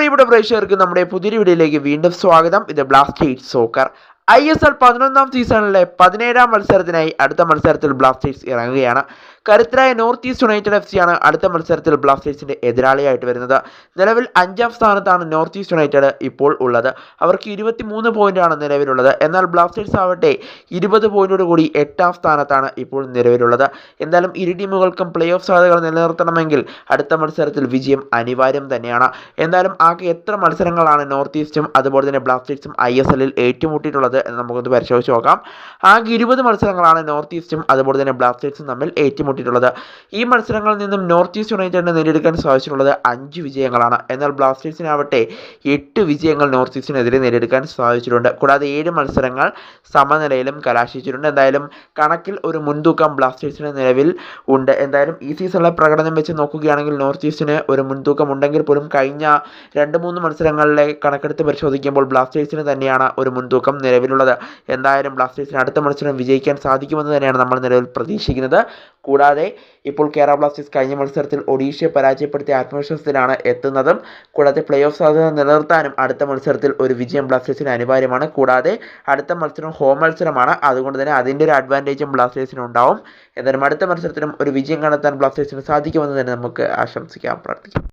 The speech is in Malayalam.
പ്രിയപ്പെട്ട പ്രേക്ഷകർക്ക് നമ്മുടെ പുതിയൊരു വീഡിയോയിലേക്ക് വീണ്ടും സ്വാഗതം. ഇത് Blasters soccer I S L പതിനൊന്നാം സീസണിലെ പതിനേഴാം മത്സരത്തിനായി അടുത്ത മത്സരത്തിൽ ബ്ലാസ്റ്റേഴ്സ് ഇറങ്ങുകയാണ്. കരുത്തരായ നോർത്ത് ഈസ്റ്റ് യുണൈറ്റഡ് എഫ് സിയാണ് അടുത്ത മത്സരത്തിൽ ബ്ലാസ്റ്റേഴ്സിന്റെ എതിരാളിയായിട്ട് വരുന്നത്. നിലവിൽ അഞ്ചാം സ്ഥാനത്താണ് നോർത്ത് ഈസ്റ്റ് യുണൈറ്റഡ് ഇപ്പോൾ ഉള്ളത്. അവർക്ക് ഇരുപത്തി മൂന്ന് പോയിന്റാണ് നിലവിലുള്ളത്. എന്നാൽ ബ്ലാസ്റ്റേഴ്സ് ആവട്ടെ ഇരുപത് പോയിന്റോട് കൂടി എട്ടാം സ്ഥാനത്താണ് ഇപ്പോൾ നിലവിലുള്ളത്. എന്തായാലും ഇരു ടീമുകൾക്കും പ്ലേ ഓഫ് സാധ്യതകൾ നിലനിർത്തണമെങ്കിൽ അടുത്ത മത്സരത്തിൽ വിജയം അനിവാര്യം തന്നെയാണ്. എന്തായാലും ആകെ എത്ര മത്സരങ്ങളാണ് നോർത്ത് ഈസ്റ്റും അതുപോലെ തന്നെ ബ്ലാസ്റ്റേഴ്സും ഐ എസ് എല്ലിൽ ഏറ്റുമുട്ടിയിട്ടുള്ളത്? നമുക്കൊന്ന് പരിശോധിച്ച് നോക്കാം. ആകെ ഇരുപത് മത്സരങ്ങളാണ് നോർത്ത് ഈസ്റ്റും അതുപോലെ തന്നെ ബ്ലാസ്റ്റേഴ്സും തമ്മിൽ ഏറ്റുമുട്ടിയിട്ടുള്ളത്. ഈ മത്സരങ്ങളിൽ നിന്നും നോർത്ത് ഈസ്റ്റ് യുണൈറ്റഡിന് നേടിയെടുക്കാൻ സാധിച്ചിട്ടുള്ളത് അഞ്ച് വിജയങ്ങളാണ്. എന്നാൽ ബ്ലാസ്റ്റേഴ്സിനാവട്ടെ എട്ട് വിജയങ്ങൾ നോർത്ത് ഈസ്റ്റിനെതിരെ നേടിയെടുക്കാൻ സാധിച്ചിട്ടുണ്ട്. കൂടാതെ ഏഴ് മത്സരങ്ങൾ സമനിലയിലും കലാശിച്ചിട്ടുണ്ട്. എന്തായാലും കണക്കിൽ ഒരു മുൻതൂക്കം ബ്ലാസ്റ്റേഴ്സിന് നിലവിൽ ഉണ്ട്. എന്തായാലും ഈ സീസണിലെ പ്രകടനം വെച്ച് നോക്കുകയാണെങ്കിൽ നോർത്ത് ഈസ്റ്റിന് ഒരു മുൻതൂക്കം ഉണ്ടെങ്കിൽ പോലും കഴിഞ്ഞ രണ്ട് മൂന്ന് മത്സരങ്ങളിലെ കണക്കെടുത്ത് പരിശോധിക്കുമ്പോൾ ബ്ലാസ്റ്റേഴ്സിന് തന്നെയാണ് ഒരു മുൻതൂക്കം നിലവിലുള്ളത്. എന്തായാലും ബ്ലാസ്റ്റേഴ്സിന് അടുത്ത മത്സരം വിജയിക്കാൻ സാധിക്കുമെന്ന് തന്നെയാണ് നമ്മൾ നിലവിൽ പ്രതീക്ഷിക്കുന്നത്. കൂടാതെ ഇപ്പോൾ കേരള ബ്ലാസ്റ്റേഴ്സ് കഴിഞ്ഞ മത്സരത്തിൽ ഒഡീഷയെ പരാജയപ്പെടുത്തിയ ആത്മവിശ്വാസത്തിലാണ് എത്തുന്നതും. കൂടാതെ പ്ലേ ഓഫ് സാധ്യത നിലനിർത്താനും അടുത്ത മത്സരത്തിൽ ഒരു വിജയം ബ്ലാസ്റ്റേഴ്സിന് അനിവാര്യമാണ്. കൂടാതെ അടുത്ത മത്സരം ഹോം മത്സരമാണ്. അതുകൊണ്ട് തന്നെ അതിന്റെ ഒരു അഡ്വാന്റേജും ബ്ലാസ്റ്റേഴ്സിന് ഉണ്ടാവും. എന്നാലും അടുത്ത മത്സരത്തിലും ഒരു വിജയം കണ്ടെത്താൻ ബ്ലാസ്റ്റേഴ്സിന് സാധിക്കുമെന്ന് തന്നെ നമുക്ക് ആശംസിക്കാം പ്രാർത്ഥിക്കാം.